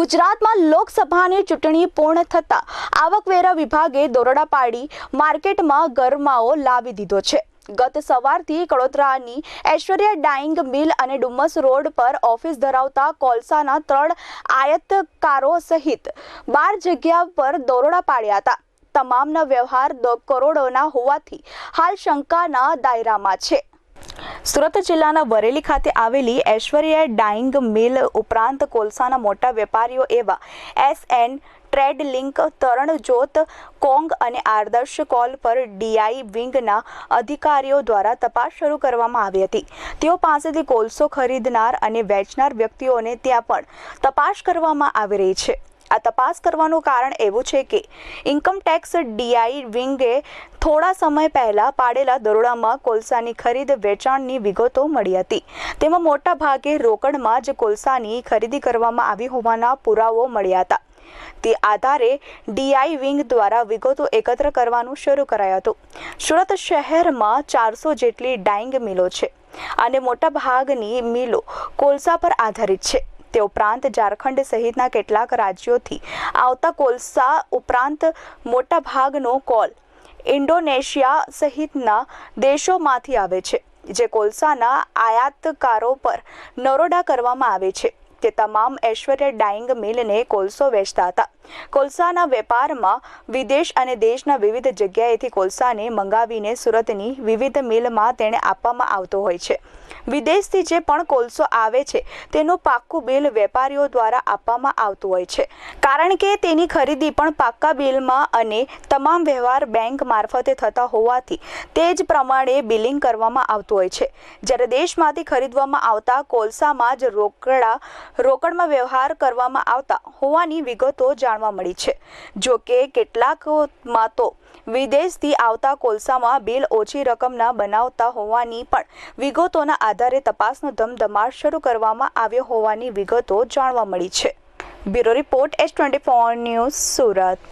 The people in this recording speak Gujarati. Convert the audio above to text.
ગુજરાતમાં લોકસભાની ચૂંટણી પૂર્ણ થતાં આવકવેરા વિભાગે દોરડા પાડી માર્કેટમાં ગરમાવો લાવી દીધો છે. ગત સવારથી કડોદરાની ઐશ્વર્યા ડાઇંગ મિલ અને ડુમસ રોડ પર ઓફિસ ધરાવતા કોલસાના ત્રણ આયતકારો સહિત બાર જગ્યા પર દોરડા પાડ્યા હતા. તમામના વ્યવહાર કરોડોના હોવાથી હાલ શંકાના દાયરામાં છે. સુરત જિલ્લાના વરેલી ખાતે આવેલી ઐશ્વર્યા ડાઇંગ મિલ ઉપરાંત કોલસાના મોટા વેપારીઓ એવા S N trade link Taranjot, Kong અને આદર્શ કોલ પર ડીઆઈ વિંગના અધિકારીઓ દ્વારા તપાસ શરૂ કરવામાં આવી હતી. તેઓ પાસેથી કોલસો ખરીદનાર અને વેચનાર વ્યક્તિઓને ત્યાં પણ તપાસ કરવામાં આવી રહી છે. આ તપાસ કરવાનું કારણ એવું છે કે ઇન્કમ ટેક્સ ડીઆઈ વિંગે થોડા સમય પહેલા પાડેલા દરોડામાં કોલસાની ખરીદ વેચાણની વિગતો મળી હતી. તેમાં મોટા ભાગે રોકડમાં જ કોલસાની ખરીદી કરવામાં આવી હોવાના પુરાવો મળ્યા હતા. તે આધારે ડીઆઈ વિંગ દ્વારા વિગતો એકત્ર કરવાનું શરૂ કરાયું હતું. સુરત શહેરમાં ચારસો જેટલી ડાઇંગ મિલો છે અને મોટા ભાગની મિલો કોલસા પર આધારિત છે. તે ઉપરાંત ઝારખંડ સહિતના કેટલાક રાજ્યોથી આવતા કોલસા ઉપરાંત મોટા ભાગનો કોલ ઇન્ડોનેશિયા સહિતના દેશોમાંથી આવે છે, જે કોલસાના આયાતકારો પર નરોડા કરવામાં આવે છે. તે તમામ ઐશ્વર્ય ડાઇંગ મિલને કોલસો વેચતા હતા. કોલસાના વેપારમાં વિદેશ અને દેશના વિવિધ જગ્યાએથી કોલસાને મંગાવીને સુરતની વિવિધ મિલમાં તેને આપવામાં આવતો હોય છે. વિદેશથી જે પણ કોલસો આવે છે, તેનું પાક્કું બિલ વેપારીઓ દ્વારા આપવામાં આવતું હોય છે. કારણ કે તેની ખરીદી પણ પાક્કા બિલમાં અને તમામ વ્યવહાર બેંક મારફતે થતા હોવાથી તે જ પ્રમાણે બિલિંગ કરવામાં આવતું હોય છે. જ્યારે દેશમાંથી ખરીદવામાં આવતા કોલસામાં જ રોકડા, રોકડમાં વ્યવહાર કરવામાં આવતા હોવાની વિગતો જાણવા મળી છે. જો કે કેટલાકમાં તો વિદેશથી આવતા કોલસામાં બિલ ઓછી રકમના બનાવતા હોવાની પણ વિગતોના આધારે તપાસનો ધમધમાટ શરૂ કરવામાં આવ્યો હોવાની વિગતો જાણવા મળી છે. Bureau report S twenty four news Surat.